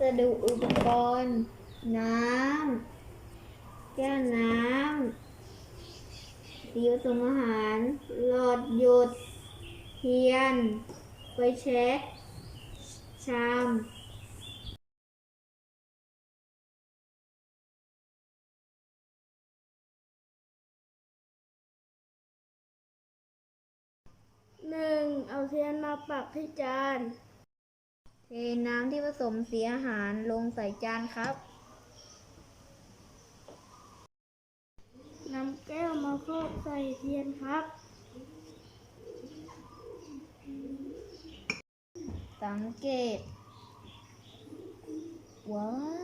จะดูอุปกรณ์ น้ำแก้วน้ำสีผสมอาหาร หลอดหยุดเทียน ไฟแช็กชามหนึ่งเอาเทียนมาปักที่จาน เทน้ำที่ผสมสีอาหารลงใส่จานครับนำแก้วมาครอบใส่เทียนครับสังเกตว้าว